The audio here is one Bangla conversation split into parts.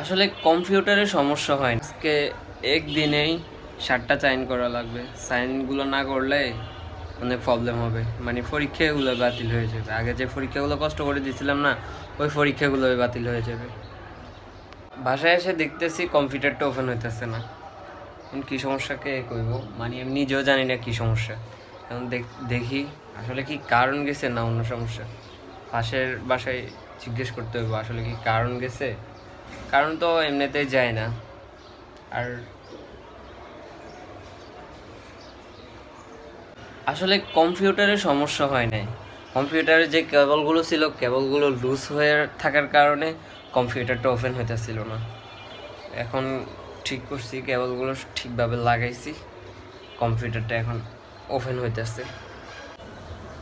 আসলে কম্পিউটারে সমস্যা হয়। আজকে একদিনেই সাতটা সাইন করা লাগবে। সাইনগুলো না করলে অনেক প্রবলেম হবে। মানে পরীক্ষাগুলো বাতিল হয়ে যাবে। আগে যে পরীক্ষাগুলো কষ্ট করে দিছিলাম না, ওই পরীক্ষাগুলো বাতিল হয়ে যাবে। বাসায় এসে দেখতেছি কম্পিউটারটা ওপেন হইতেছে না। এখন কী সমস্যা, কে কইব? মানে আমি নিজেও জানি না কী সমস্যা। এখন দেখি আসলে কি কারণ গেছে না অন্য সমস্যা। পাশের বাসায় জিজ্ঞেস করতে হইব, আসলে কি কারণ গেছে? কারণ তো এমনিতেই যায় না। আর আসলে কম্পিউটারে সমস্যা হয় নাই। কম্পিউটারে যে কেবলগুলো ছিল, কেবলগুলো লুজ হয়ে থাকার কারণে কম্পিউটারটা ওপেন হইতেছিল না। এখন ঠিক করছি, কেবলগুলো ঠিকভাবে লাগাইছি, কম্পিউটারটা এখন ওপেন হইতেছে।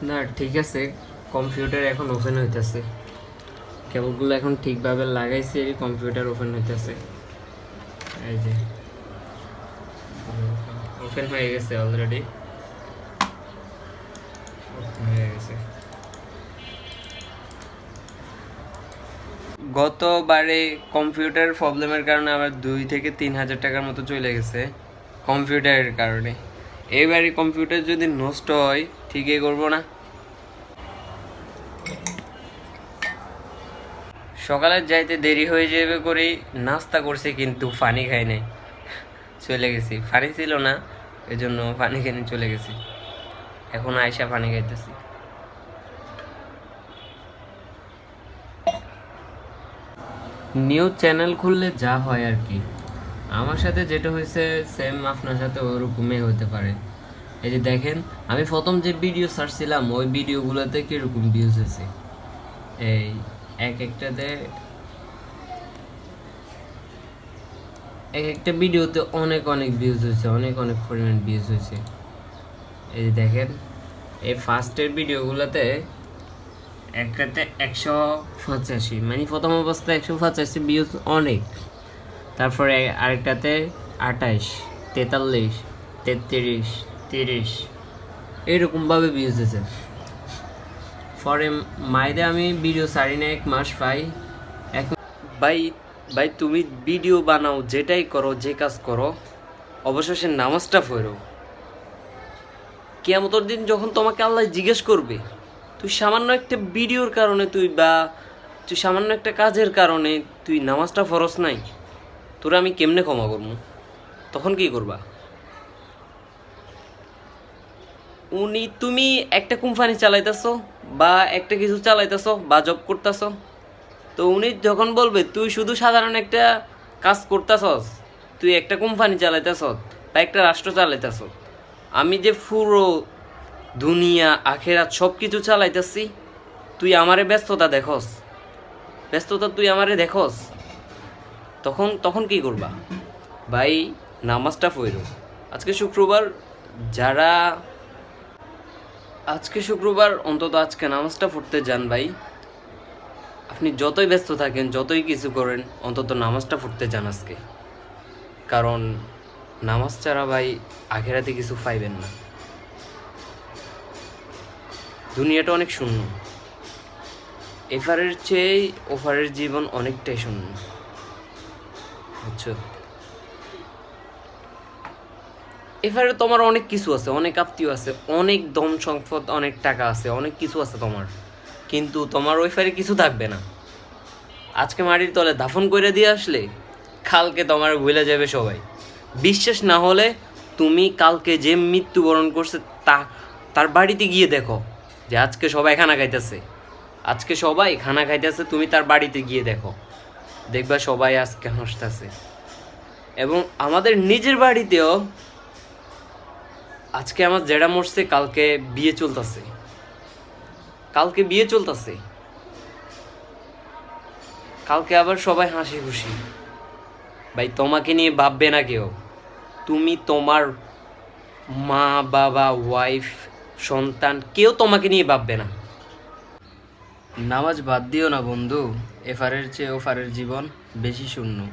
না, ঠিক আছে, কম্পিউটার এখন ওপেন হইতেছে। কেবলগুলো এখন ঠিকভাবে লাগাইছি কম্পিউটার ওপেন হইতেছে। এই যে। ওপেন হয়ে গেছে অলরেডি হয়ে গেছে। গতবারে কম্পিউটার প্রবলেমের কারণে আমার দুই থেকে তিন হাজার টাকার মতো চলে গেছে কম্পিউটারের কারণে। এবারে কম্পিউটার যদি নষ্ট হয়, ঠিকই করব না। সকালে যাইতে দেরি হয়ে যাবে করেই নাস্তা করছি, কিন্তু পানি খাই নাই। চলে গেছি। পানি ছিল না, এজন্য পানি কিনে চলে গেছি। এখন আয়সা পানি খাইতেছি। নিউজ চ্যানেল খুললে যা হয় আর কি। আমার সাথে যেটা হয়েছে সেম আপনার সাথে ওরকমই হতে পারে। এই যে দেখেন, আমি প্রথম যে ভিডিও সার্চছিলাম ওই ভিডিওগুলোতে কীরকম ভিউজ হয়েছে? এই এক একটাতে, এক একটা ভিডিওতে অনেক অনেক ভিউজ হয়েছে, অনেক অনেক পরিমাণ ভিউজ হয়েছে। এই দেখেন, এই ফার্স্টের ভিডিওগুলোতে একটাতে একশো পঁচাশি মানে প্রথম অবস্থায় একশো পঁচাশি ভিউজ অনেক। তারপরে আরেকটাতে আঠাইশ তেতাল্লিশ, তেত্রিশ, তিরিশ এইরকমভাবে ভিউজ হয়েছে। পরে মাইদে আমি ভিডিও সারি না, এক মাস পাই এক ভাই ভাই, তুমি ভিডিও বানাও, যেটাই করো, যে কাজ করো, অবশেষে নামাজটা পড়ো। কেয়ামতর দিন যখন তোমাকে আল্লাহ জিজ্ঞেস করবে, তুই সামান্য একটা ভিডিওর কারণে তুই বা তুই সামান্য একটা কাজের কারণে তুই নামাজটা ফরস নাই, তোরা আমি কেমনে ক্ষমা করব তখন কি করবা? উনি, তুমি একটা কোম্পানি চালাইতেছো বা একটা কিছু চালাইতেছো বা জব করতেছো। তো উনি যখন বলবে, তুই শুধু সাধারণ একটা কাজ করতেছস, তুই একটা কোম্পানি চালাইতেছস বা একটা রাষ্ট্র চালাইতেছস, আমি যে পুরো দুনিয়া, আখেরাত সব কিছু চালাইতেছি, তুই আমারে ব্যস্ততা দেখস। ব্যস্ততা তুই আমারে দেখস। তখন তখন কি করবা? ভাই, নামাজটা পড়ো। আজকে শুক্রবার যারা আজকে শুক্রবার, অন্তত আজকে নামাজটা পড়তে যান ভাই। আপনি যতই ব্যস্ত থাকেন, যতই কিছু করেন, অন্তত নামাজটা পড়তে যান আজকে। কারণ নামাজ ছাড়া ভাই আখেরাতে কিছু পাইবেন না। দুনিয়াটা অনেক শূন্য। এফারের চেয়ে ওফারের জীবন অনেকটাই শূন্য। বুঝছ? এবারে তোমার অনেক কিছু আছে, অনেক আত্মীয় আছে, অনেক দম সম্পদ, অনেক টাকা আছে, অনেক কিছু আছে তোমার। কিন্তু তোমার ওই ফারে কিছু থাকবে না। আজকে মাটির তলে দাফন করে দিয়ে আসলে কালকে তোমার ভুলে যাবে সবাই। বিশ্বাস না হলে তুমি কালকে যে মৃত্যুবরণ করছে তা, তার বাড়িতে গিয়ে দেখো যে আজকে সবাই খানা খাইতেছে। আজকে সবাই খানা খাইতেছে, তুমি তার বাড়িতে গিয়ে দেখো। দেখবা সবাই আজকে হাসতেছে। এবং আমাদের নিজের বাড়িতেও আজকে আমার জেডা মরছে, কালকে বিয়ে চলতেছে। কালকে বিয়ে চলতেছে। কালকে আবার সবাই হাসি খুশি। ভাই, তোমাকে নিয়ে ভাববে না কেউ। তুমি তোমার মা, বাবা ওয়াইফ সন্তান, কেউ তোমাকে নিয়ে ভাববে না। নামাজ বাদ দিও না বন্ধু এফারের চেয়ে ওফারের জীবন বেশি শূন্য।